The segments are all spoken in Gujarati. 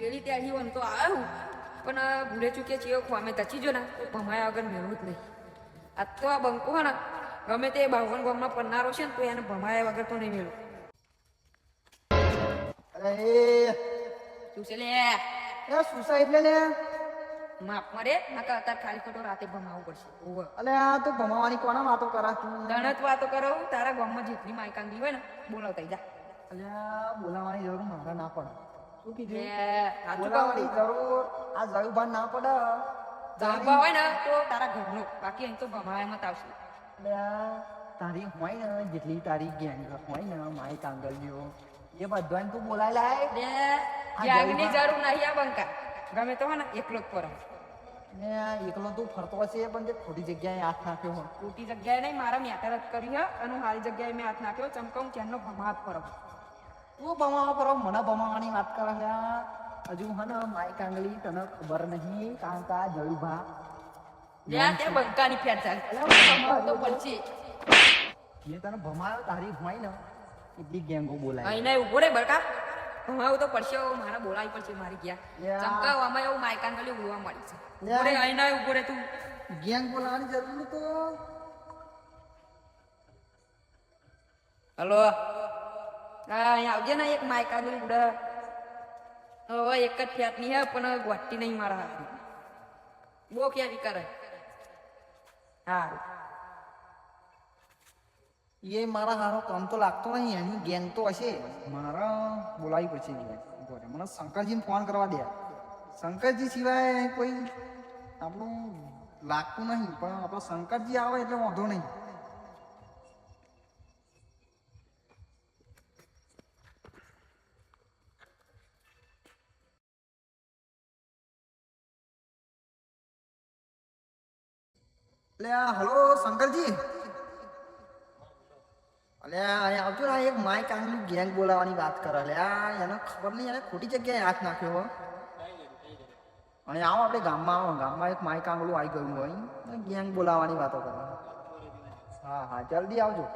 પેલી ત્યાંથી વન તો આવ્યું પણ ભૂલે ચૂકે છે અમે તચી જો ને. તો ભમાયા વગર મેળવું જ નહીં. આ તો આ બંકો હે ને ગમે તે બાવન ગામમાં પન્નારો છે ને તો એને ભમાયા વગર તો નહીં મેળવું. અરે શું છે લે? એ સુસાઈડ એટલે લે? માપ મરે નકર અત્યારે ખાલી ખોટો રાતે ભમાવવું પડશે. ઓવર અલે આ તો ભમાવાની કોના વાતો કરા તું? દણત વાતો કરો તારા ગામમાં જેટલી માયકાંગી હોય ને બોલાવતા જા. અલ્યા આ બોલાવાની જરૂર મારા ના પડે. શું કીધું? બોલાવાની જરૂર. આ જયુભાન ના પડે. જયુભા હોય ને તો તારા ઘરનો. બાકી અહીં તો ભમાય મત આવશે. તારી હોય ને જેટલી તારી ગેંગ હોય ને માય કાંગલીઓ એ બધાને તું બોલાય લાય. આ જરૂર નહીં આ બંકા. ગમે તો ને એકલો જ પર ને એકલો તું ફરતો હશે પણ તે ખોટી જગ્યાએ હાથ નાખ્યો હોય. ખોટી જગ્યાએ નહીં મારા મેટર જ કરી હે અને હું હારી જગ્યાએ મેં હાથ નાખ્યો ચમકમ ક્યાંનો ભમાત પર તું બમાવા પર મને બમાવાની વાત કરે છે હજુ હને માય કાંગલી તને ખબર નહીં કારણ કે આ જયુભા લે તે બંકાની ફેર ચાલ તો પડશે જે તને ભમાયો તારી હોય ને એટલી ગેંગો બોલાય અહીં નહીં ઊભો રે બકા ભમાવું તો પડશે મારા બોલાવી પડશે મારી ગયા ચમકાવ આમાં એવું માયકાન ગલી ઉડવા મળી છે ઊભો રે અહીં નહીં ઊભો રે તું ગેંગ બોલાવાની જરૂર તો હલો હા અહીં આવજે ને, એક માયકા ગલી ઉડે. હવે એક જ ફેટની હે, પણ ગોટી નહીં મારા બહુ ક્યાં કરે. હા એ મારા હારો કામ તો લાગતો નહીં, એની ગેંગ તો હશે. મારા બોલાવી પડશે ઊભો રહે. મને શંકરજીને ફોન કરવા દે. શંકરજી સિવાય કોઈ આપણું લાગતું નહીં, પણ આપણો શંકરજી આવે એટલે વાંધો નહીં. આ હલો, શંકરજી. અલ્યા અહીં આવજો ને એક માઇક આંગલી ગેંગ બોલાવાની વાત કરે. અલ્યા, એને ખબર નહીં, એને ખોટી જગ્યાએ હાથ નાખ્યો હો. અને આવો આપણે ગામમાં આવો. ગામમાં એક માઇક આંગળું આવી ગયું હોય. ગેંગ બોલાવાની વાતો કરે. હા હા, જલ્દી આવજો.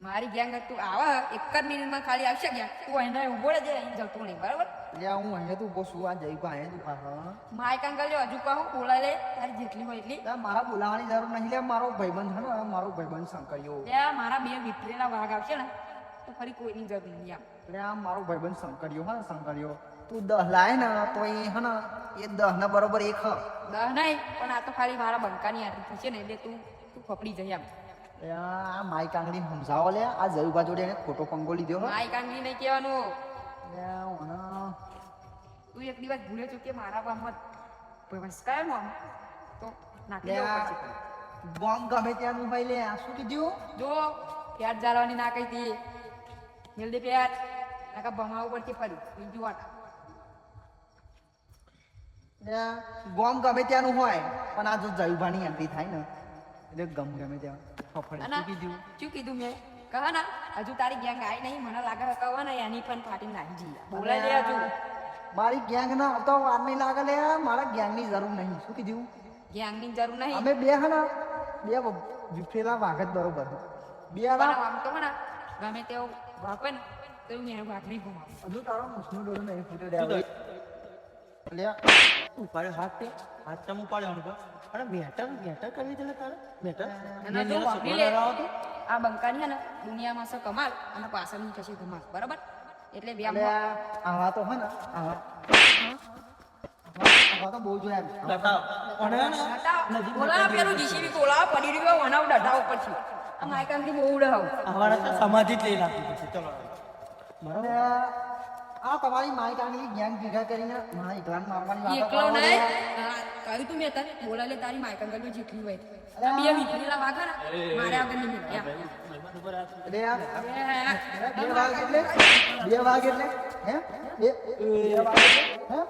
મારી ગેંગ તું આવે એક જ મિનિટમાં ખાલી આવશે ગયા તું એને ઊભો રહેજે અહીં જતું નહીં બરાબર? એટલે હું અહીંયા તું ઊભો છું આ જઈભા અહીંયા તું હા અંકલ જો હજુ કહું બોલા લે તારી જેટલી હોય એટલી. મારા બોલાવાની જરૂર નહીં લે મારો ભાઈબંધ છે ને મારો ભાઈબંધ શંકરિયો. ત્યાં મારા બે વિપરેલા વાઘ આવશે ને તો ફરી કોઈની જરૂર નહીં આમ એટલે આ મારો ભાઈબંધ શંકરિયો હા શંકરિયો. તું દહ લાય ને તો એ હે ને એ દહ ના બરોબર એક હ. દહ નહીં પણ આ તો ખાલી મારા બંકાની આટલી થશે ને એટલે તું તું ફફડી જઈ આમ આ માઈ કાંગડી સમજાવો લે. આ જયુભા જોડે એને ખોટો પંગો લીધો હો. માય કાંગલી નહીં કહેવાનું. તું એક દિવસ ભૂલે કે મારા ભસ્કાય આમ તો નાખી દેવું બોમ્બ ગમે ત્યાંનું ભાઈ લે. આ શું કીધું? જો પેટ જાળવાની ના કહી હતી. જલ્દી પેટ. નાકા ભમાવું પડશે ફરી બીજું વાત બોમ્બ ગમે ત્યાંનું હોય પણ આ જો જયુભાની એન્ટ્રી થાય ને એટલે ગમ ગમે ત્યાં ફફડે. શું કીધું? શું કીધું મેં? કહા ના હજુ તારી ગેંગ આવી નહીં મને લાગે કહો ને એની પણ ફાટી નાખી જઈએ બોલાય લે હજુ. મારી ગેંગ ના તો વાર નહીં લાગે લે મારા ગેંગની જરૂર નહીં. શું કીધું? ગેંગની જરૂર નહીં? અમે બે હે બે વિફેલા વાઘ જ બરોબર. બે આમ તો હે ને ગમે તેવો વાપે ને તો મેં વાઘ નહીં હજુ તારો મુસનો ડોરો નહીં ફૂટે લે લે ઉપાડ્યો હાથ તે. હાથ ચમ ઉપાડ્યો અનુભવ અને મેટર મેટર કરવી છે તારે? મેટર? અને જો વાપરી લે. આ બંકાની હે ને દુનિયામાં છે કમાલ અને પાછળની થશે ધમાલ. બરાબર? એટલે બે આવા તો હે ને આવા આવા તો બહુ જોયા બતાવ. અને બોલા પેલું જીસીબી બોલા પડી રહ્યો વનાવ ડઢાવ પછી આ માયકાંથી બહુ ઉડાવ. અમારે તો સમાધિ જ લઈ નાખી પછી ચલો. અને આ તમારી માઈ કાંગલી ગેંગ ભેગા કરીને મારા એકલાને મારવાની વાતો એકલો નહીં. કહ્યું તું મેં તને. બોલા લે તારી માયકાંગલ જેટલી હોય. અરે બે વિખરેલા વાગા મારે આગળ નહીં બે વાગ એટલે? બે વાગ એટલે? હે? બે બે વાગ એટલે? હે?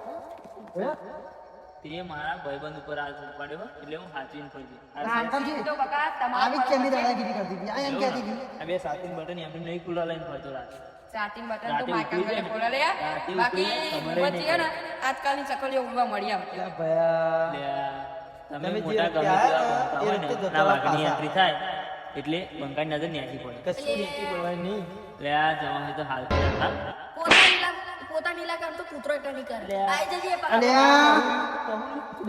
હે? તે મારા ભાઈબંધ ઉપર આજ પડ્યો એટલે હું હાચવીને ફરી શંકરજી તો બકા તમારા આવી જ કેમની દાદાગીરી કરતી હતી. આ એમ કહેતી હતી. બે સાતીન બટન એમને નહીં ખુલ્લા લઈને ફરતો રાત. સ્ટાર્ટિંગ બટન તો રાતે માયકાંગલે બોલા લે બાકી ખબર ને આજકાલની ચકલીઓ ઉડવા મળી આવે. તમે મોટા ગમે ને, વાઘની એન્ટ્રી થાય એટલે બંકાની નજર ન્યાસી પડે. કશું નીતિ બોલવાની નહીં. એટલે આ જવાનું તો હાલ પોતાની પોતાની ઇલાકામાં તો કૂતરો એટલે નહીં કરે. આઈ જજે.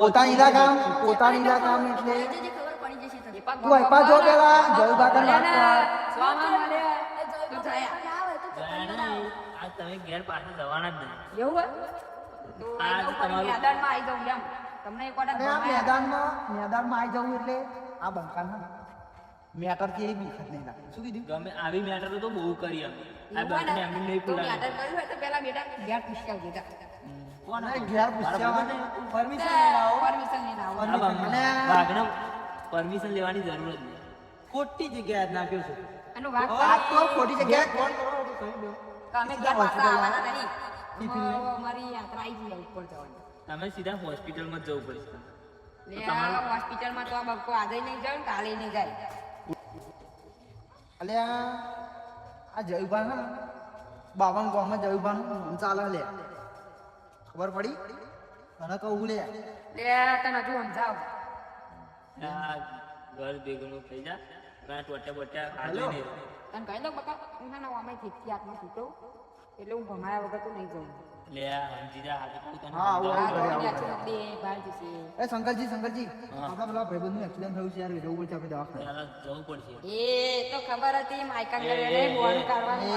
પોતાની ઇલાકા પોતાની ઇલાકા એટલે આઈ ખબર પડી જશે તું પેલા તમે ઘેર પાછા જવાના જ નહીં. એવું હોય? તો આ આઈ જાઉં તમારું- પણ મેદાનમાં આઈ જાઉં એમ. તમને એક વખત અને આ ભમાયા. મેદાનમાં મેદાનમાં આવી જવું એટલે આ બંકાના મેટર કે એ બીક નહીં લાગે. શું કીધું? ગમે આવી મેટર તો બહુ કરી અમે આ એવું હોય ને, બંને એમને નહીં તો મેટર કર્યું હોય તો પેલા બેટા ઘેર પૂછ્યા જતા કોણ ઘેર પૂછ્યા પરમિશન લેવાની જરૂર જ નહીં. ખોટી જગ્યાએ જ નાખ્યો છે. એનો વાંક તો ખોટી જગ્યાએ ફોન કરો તો કહી દો. તો અમે ઘેર પાછા આવવાના નહીં. અમારી યાત્રા આવી જાય ઉપર જવાની. તમે સીધા હોસ્પિટલમાં જવું પડશે. લે આ હોસ્પિટલમાં તો આ બકો આજે નહીં જાય ને કાલે નહીં જાય. અલે આ આ જયુભા હા બાવન ગામમાં જયુભાનું ચાલે લે. ખબર પડી? મને કહું લે. લે તને હજુ સમજાવ. ઘર ભેગું થઈ જા. બોટ્યા હાજર નહીં રહે. તને કહી દઉં બકા હું ના ના આમાં હાથમાં છૂટો એટલે હું ભમાયા વગર તો નહીં જાઉં લે સમજી જા હાજર કહું તને હા, આવું, નદી બહાર જશે એ શંકરજી શંકરજી આપણા પેલા ભાઈબંધનું એક્સિડન્ટ થયું છે યાર જવું પડશે આપણે દવાખાને જવું પડશે એ તો ખબર હતી માયકા રે બોનું એ. કાઢવાનું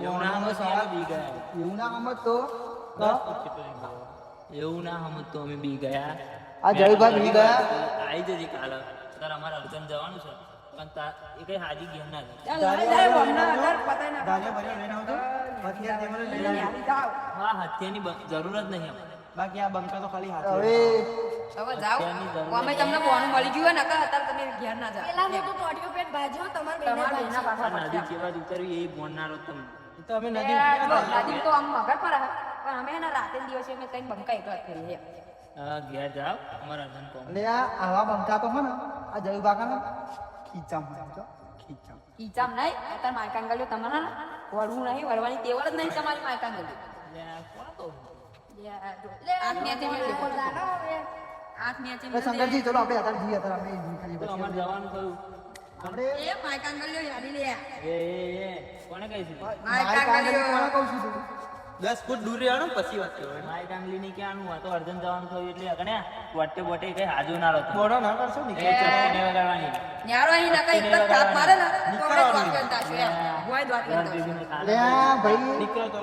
એવું ના સમજ સારા બી ગયા એવું ના હમ તો એવું ના સમજ તો અમે બી ગયા આ જયભાઈ બી ગયા આવી જજે કાલે તારે અમારે અર્જન જવાનું છે. પણ તા- એ કઈ હાજી ગેમ ના. હા હત્યાની જરૂર જ નહીં બાકી આ બંકા તો ખાલી હાથ હવે હવે જાઓ. અમે તમને બોનું મળી ગયું હોય ને નકર અત્યારે તમે ઘેર ના જાઓ. પેલાનું તો ટોટિયો પેટ ભાજો તમારે બેને આ નદી કેવા ઉતરવી એ ભણનારો તમને તો અમે નદી નદી તો આમ મગર પર પણ અમે એના રાતે દિવસે અમે કઈ બંકા એકલા કરીએ. હા ઘેર જાવ અમારા ધન કોમ. લે આ આવા બંકા તો હે ને આ જયુભા કાના ખીચામ સમજો ખીચામ. કીચામ નહીં અત્યારે માયકા ગલ્યો તમારા ને. વળવું નહીં વળવાની તેવડ જ નહીં તમારી માયકા ગલ્યો લે આ કોણ તો? લે, આંખ નેચે મેળવી. બોલતા ન હવે. આંખ નેચે એ શંકરજી ચલો આપણે અત્યારે જઈએ અત્યારે આપણે ઈંધણ ખાલી પછી અમારે જવાનું કયું આપણે એ માયકા ગલ્યો યાદી લે. એ એ કોને કહી છે? માયકા કોને કહું છું? દસ ફૂટ દૂર રહેવાનું પછી વાત કરવાની. મારી કાંગલી ની ક્યાંનું આ તો અર્જન જવાનું થયું એટલે અગણે વટે બોટે કઈ હાજુ ના રહેતો. બોડો ના કરશો ને? કે ચટણી ને વગાડવાની. ન્યારો અહીં નકર એક થાપ મારે ને? તો આપણે વાત કરતા છે એમ. વાત કરતા. ભેગીને લે આ ભાઈ. નીકળો તો.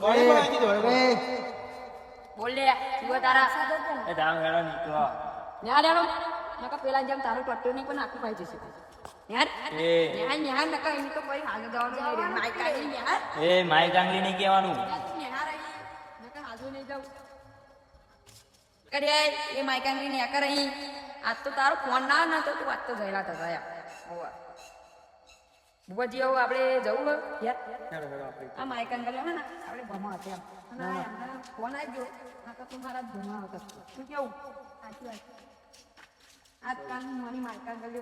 દોડે પર આવી દો. એ, બોલ લે તું તારા. એ ધામ ગાડો નીકળો. ન્યા લેલો નકર પેલા જેમ તારું ટટ્ટો નહીં પણ આખું ખાઈ જશે. એ નહીં કાંગલી કહેવાનું કરે કર આજ તો તારો ફોન ના ના તો તું આજ તો આપણે જવું. આ માઇક અંગલ હે ને આપણે ભમા હતા એમ અને આ એમને ફોન આવી ગયો આ તો તું મારા ભમા હતા શું કેવું સાચી વાત. આજકાલ મારી અંગલ